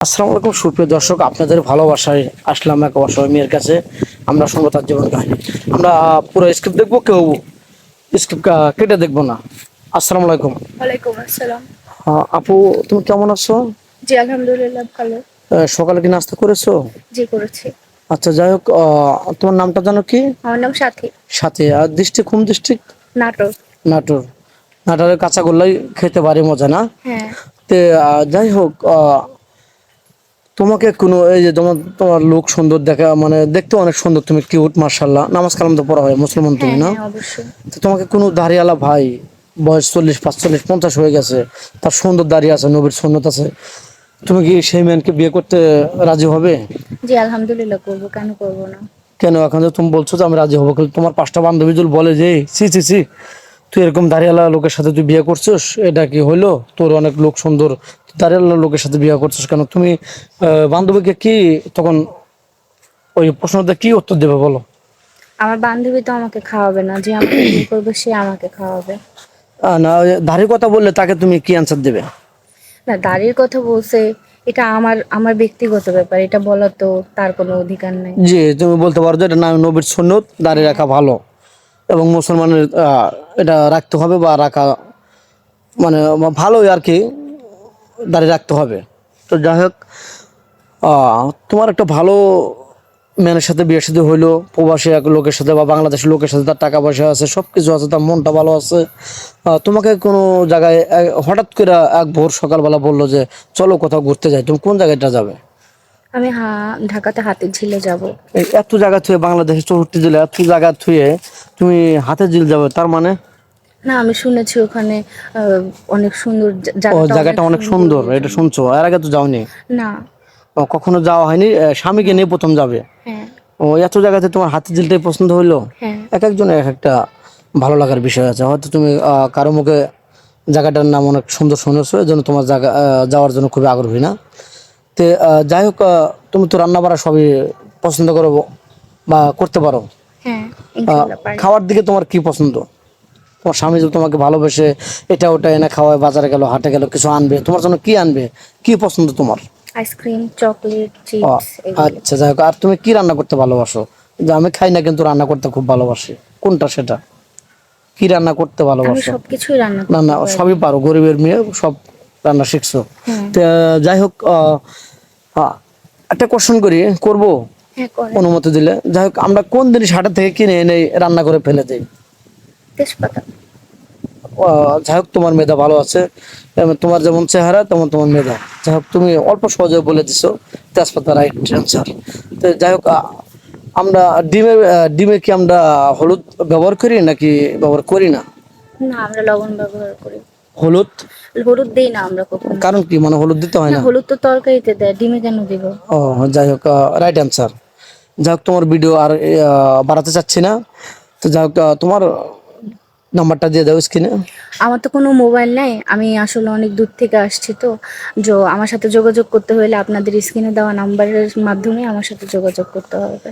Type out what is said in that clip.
আসসালামু আলাইকুম সুপ্রিয় দর্শক আপনাদের ভালোবাসায় আসলাম এক অসহায় মেয়ের কাছে। আমরা শুনব তার জীবন কাহিনী। আমরা পুরো স্ক্রিপ্ট দেখব কেউ স্ক্রিপ্ট কেটে দেখব না। আসসালামু আলাইকুম। ওয়ালাইকুম আসসালাম। আপু তুমি কেমন আছো? জি আলহামদুলিল্লাহ ভালো। সকালে কি নাস্তা করেছ? জি করেছি। আচ্ছা যাই হোক আহ, তোমার নামটা জানো কি? আমার নাম সাথী। সাথে আর ডিস্ট্রিক্ট কোন ডিস্ট্রিক্ট নাটক নাটোর। নাটোরের কাঁচাগোল্লাই খেতে পারি মজা না? হ্যাঁ। তে যাই হোক আহ, তোমাকে কোনো এই যে তোমার তোমার লোক সুন্দর দেখা মানে দেখতে অনেক সুন্দর তুমি কিউট মার্শাল্লাহ নামাজ কালাম তো পড়া হয় মুসলমান তুমি হ্যাঁ না? হ্যাঁ তো তোমাকে কোনো দাঁড়িয়ালা ভাই বয়স চল্লিশ পাঁচচল্লিশ পঞ্চাশ হয়ে গেছে তার সুন্দর দাঁড়িয়ে আছে নবীর সুন্নত আছে তুমি কি সেই ম্যানকে বিয়ে করতে রাজি হবে? জি আলহামদুলিল্লাহ করব কেন করব না? কেন? এখন তুমি বলছো যে আমি রাজি হব তোমার পাঁচটা বান্ধবী বলে যে সি সি সি তুই এরকম দাঁড়িয়ালা লোকের সাথে তুই বিয়ে করছিস? এটা কি হইল? তোর অনেক লোক সুন্দর দাঁড়িয়ালা লোকের সাথে বিয়ে করছিস কেন? তুমি বান্ধবীকে কি তখন ওই প্রশ্নটা কি উত্তর দেবে বলো? আমার বান্ধবী তো আমাকে খাওয়াবে না। যে আমাকে বিয়ে করবে সে আমাকে খাওয়াবে। না দাড়ির কথা বললে তাকে তুমি কি অ্যান্সার দেবে? না দাড়ির কথা বলছে এটা আমার আমার ব্যক্তিগত ব্যাপার। এটা বলার তো তার কোনো অধিকার নেই। জি তুমি বলতে পারো যে এটা নাম নবীর সুন্নত দাড়ি রাখা ভালো। এবং মুসলমানের এটা রাখতে হবে বা রাখা মানে ভালোই আর কি দাঁড়িয়ে রাখতে হবে। তো যাই হোক তোমার একটা ভালো ম্যানের সাথে বিয়ে সাথে হইল প্রবাসী এক লোকের সাথে বা বাংলাদেশের লোকের সাথে তার টাকা পয়সা আছে সব কিছু আছে তার মনটা ভালো আছে। তোমাকে কোনো জায়গায় হঠাৎ করে এক ভোর সকালবেলা বলল যে চলো কোথাও ঘুরতে যাই। তুমি কোন জায়গাটা যাবে? আমি ঢাকাতে হাতির ঝিলে যাব এত জায়গা থুয়ে বাংলাদেশের চৌষট্টি জেলা এত জায়গা থুয়ে তুমি হাতে জিল যাবে তার মানে? না আমি শুনেছি ওখানে অনেক সুন্দর জায়গাটা জায়গাটা অনেক সুন্দর এটা শুনছো? এর আগে তো যাওনি? না। ও, কখনো যাওয়া হয়নি? স্বামীকে নিয়ে প্রথম যাবে? হ্যাঁ। ও এত জায়গাতে তোমার হাতে জিলটাই পছন্দ হইল? হ্যাঁ। এক একজনের এক একটা ভালো লাগার বিষয় আছে। হয়তো তুমি কারও মুখে জায়গাটার নাম অনেক সুন্দর শুনেছো এই জন্য তোমার জায়গা যাওয়ার জন্য খুবই আগ্রহী না। তে যাই হোক তুমি তো রান্না বাড়া সবই পছন্দ করো বা করতে পারি। খাওয়ার দিকে তোমার কি পছন্দ? তোমার স্বামী যদি তোমাকে ভালোবেসে এটা ওটা এনে খাওয়ায় বাজারে গেল হাটে গেল কিছু আনবে তোমার জন্য কি আনবে? কি পছন্দ তোমার? আইসক্রিম চকলেট চিপস আচ্ছা যাই আর তুমি কি রান্না করতে ভালোবাসো? যে আমি খাই না কিন্তু রান্না করতে খুব ভালোবাসি। কোনটা সেটা? কি রান্না করতে ভালোবাসো? সবকিছুই রান্না না না সবই পারো গরিবের মেয়ে সব রান্না শিখছো। হ্যাঁ যাই হোক আহ, আহ, একটা কোশ্চেন করি করব? হ্যাঁ করে অনুমতি দিলে। যাই হোক আমরা কোন জিনিস হাটের থেকে কিনে এনে রান্না করে ফেলে দিই? তেজপাতা। যাই হোক তোমার মেধা ভালো আছে। তোমার যেমন চেহারা তেমন তোমার মেধা। যাই হোক তুমি অল্প সহজে বলে দিছো তেজপাতা রাইট অ্যান্সার তো যাই হোক আমরা ডিমের ডিমে কি আমরা হলুদ ব্যবহার করি নাকি ব্যবহার করি না? না আমরা লবণ ব্যবহার করি। হলুদ? হলুদ দেই না আমরা কখনো। কারণ কি? মানে হলুদ দিতে হয় না হলুদ তো তরকারিতে দেয় ডিমে কেন দিব? ও যাই হোক রাইট অ্যান্সার যাই হোক তোমার ভিডিও আর বাড়াতে চাচ্ছি না। তো যাই হোক তোমার নাম্বারটা দিয়ে দাও স্ক্রিনে আমার তো কোনো মোবাইল নাই আমি আসলে অনেক দূর থেকে আসছি তো। যে আমার সাথে যোগাযোগ করতে হলে আপনাদের স্ক্রিনে দেওয়া নাম্বারের মাধ্যমে আমার সাথে যোগাযোগ করতে হবে।